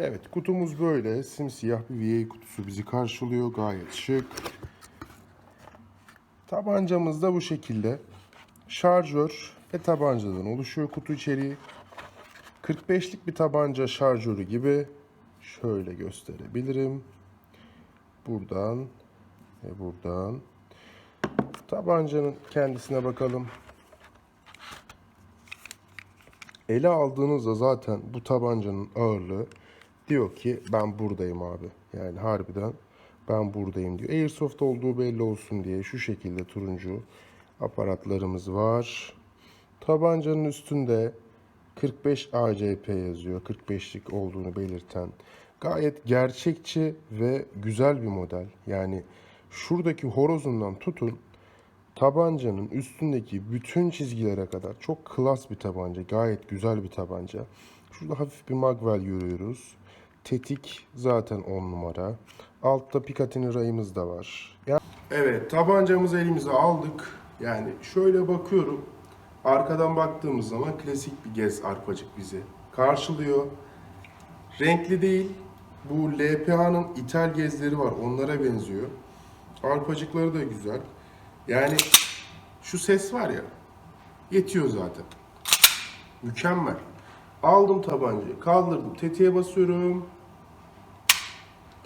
Evet kutumuz böyle. Simsiyah bir VA kutusu bizi karşılıyor. Gayet şık. Tabancamız da bu şekilde. Şarjör ve tabancadan oluşuyor kutu içeriği. 45'lik bir tabanca şarjörü gibi. Şöyle gösterebilirim. Buradan ve buradan. Tabancanın kendisine bakalım. Ele aldığınızda zaten bu tabancanın ağırlığı diyor ki ben buradayım abi. Yani harbiden ben buradayım diyor. Airsoft olduğu belli olsun diye şu şekilde turuncu aparatlarımız var. Tabancanın üstünde 45 ACP yazıyor. 45'lik olduğunu belirten gayet gerçekçi ve güzel bir model. Yani şuradaki horozundan tutun tabancanın üstündeki bütün çizgilere kadar çok klas bir tabanca. Gayet güzel bir tabanca. Şurada hafif bir magwell görüyoruz. Tetik zaten 10 numara. Altta Picatinny rayımız da var. Ya- Evet tabancamızı elimize aldık. Yani şöyle bakıyorum. Arkadan baktığımız zaman klasik bir gez arpacık bizi karşılıyor. Renkli değil. Bu LPA'nın ithal gezleri var. Onlara benziyor. Arpacıkları da güzel. Yani şu ses var ya. Yetiyor zaten. Mükemmel. Aldım tabancayı, kaldırdım, tetiğe basıyorum.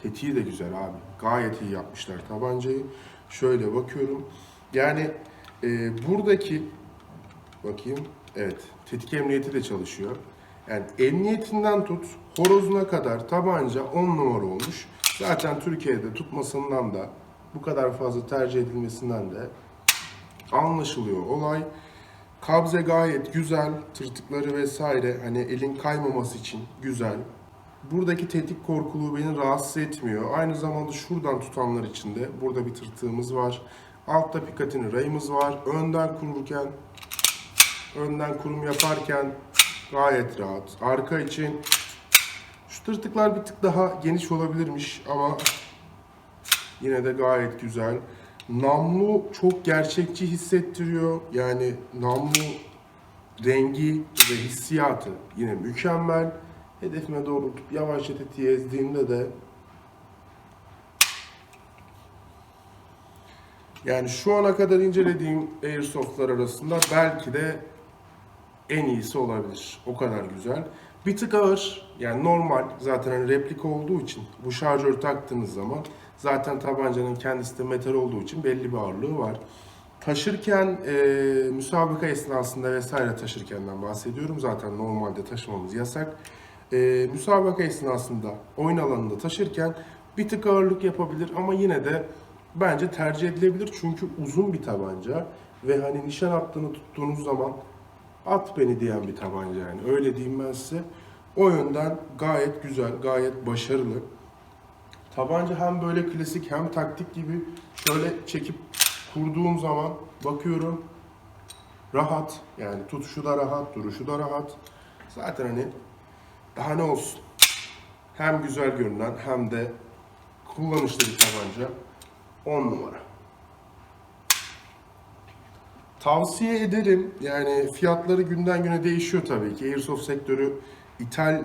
Tetiği de güzel abi. Gayet iyi yapmışlar tabancayı. Şöyle bakıyorum. Yani e, buradaki bakayım. Evet. Tetik emniyeti de çalışıyor. Yani emniyetinden tut horozuna kadar tabanca 10 numara olmuş. Zaten Türkiye'de tutmasından da bu kadar fazla tercih edilmesinden de anlaşılıyor olay. Kabze gayet güzel. Tırtıkları vesaire hani elin kaymaması için güzel. Buradaki tetik korkuluğu beni rahatsız etmiyor. Aynı zamanda şuradan tutanlar için de burada bir tırtığımız var. Altta Picatinny rayımız var. Önden kururken, önden kurum yaparken gayet rahat. Arka için şu tırtıklar bir tık daha geniş olabilirmiş ama Yine de gayet güzel. Namlu çok gerçekçi hissettiriyor. Yani namlu rengi ve hissiyatı yine mükemmel. Hedefime doğrultup yavaşça tetiği ezdiğimde de yani şu ana kadar incelediğim Airsoft'lar arasında belki de en iyisi olabilir. O kadar güzel. Bir tık ağır. Yani normal. Zaten hani replika olduğu için bu şarjör taktığınız zaman zaten tabancanın kendisi de metal olduğu için belli bir ağırlığı var. Taşırken e, müsabaka esnasında vesaire taşırkenden bahsediyorum. Zaten normalde taşımamız yasak. E, müsabaka esnasında oyun alanında taşırken bir tık ağırlık yapabilir ama yine de bence tercih edilebilir. Çünkü uzun bir tabanca ve hani nişan hattını tuttuğunuz zaman at beni diyen bir tabanca yani. Öyle diyeyim ben size. O yönden gayet güzel, gayet başarılı. Tabanca hem böyle klasik hem taktik gibi şöyle çekip kurduğum zaman bakıyorum rahat. Yani tutuşu da rahat, duruşu da rahat. Zaten hani daha ne olsun. Hem güzel görünen hem de kullanışlı bir tabanca. 10 numara. Tavsiye ederim. Yani fiyatları günden güne değişiyor tabii ki. Airsoft sektörü ithal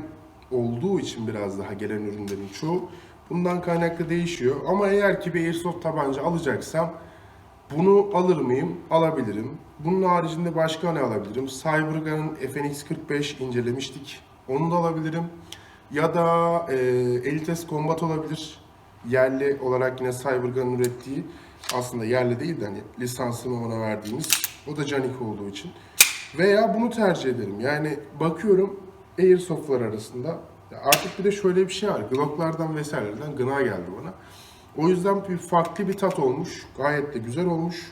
olduğu için biraz daha gelen ürünlerin çoğu. Bundan kaynaklı değişiyor. Ama eğer ki bir Airsoft tabanca alacaksam bunu alır mıyım? Alabilirim. Bunun haricinde başka ne alabilirim? Cybergun'ın FNX 45 incelemiştik. Onu da alabilirim. Ya da e, Elites Combat olabilir. Yerli olarak yine Cybergun'ın ürettiği aslında yerli değil de hani lisansını ona verdiğimiz o da Canik olduğu için. Veya bunu tercih ederim. Yani bakıyorum Airsoft'lar arasında artık bir de şöyle bir şey var. Glock'lardan vesairelerden gına geldi bana. O yüzden bir farklı bir tat olmuş. Gayet de güzel olmuş.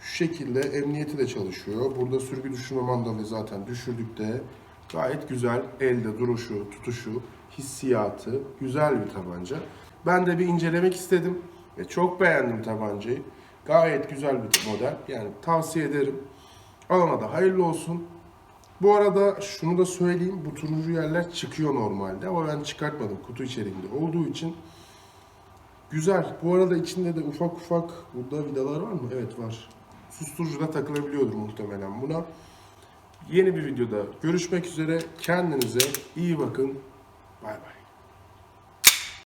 Şu şekilde emniyeti de çalışıyor. Burada sürgü düşürme mandalı zaten düşürdük de gayet güzel. Elde duruşu, tutuşu, hissiyatı güzel bir tabanca. Ben de bir incelemek istedim ve çok beğendim tabancayı. Gayet güzel bir model. Yani tavsiye ederim. Alana da hayırlı olsun. Bu arada şunu da söyleyeyim. Bu turuncu yerler çıkıyor normalde ama ben çıkartmadım kutu içeriğinde olduğu için. Güzel. Bu arada içinde de ufak ufak burada vidalar var mı? Evet var. Susturucu da takılabiliyordur muhtemelen buna. Yeni bir videoda görüşmek üzere. Kendinize iyi bakın. Bay bay.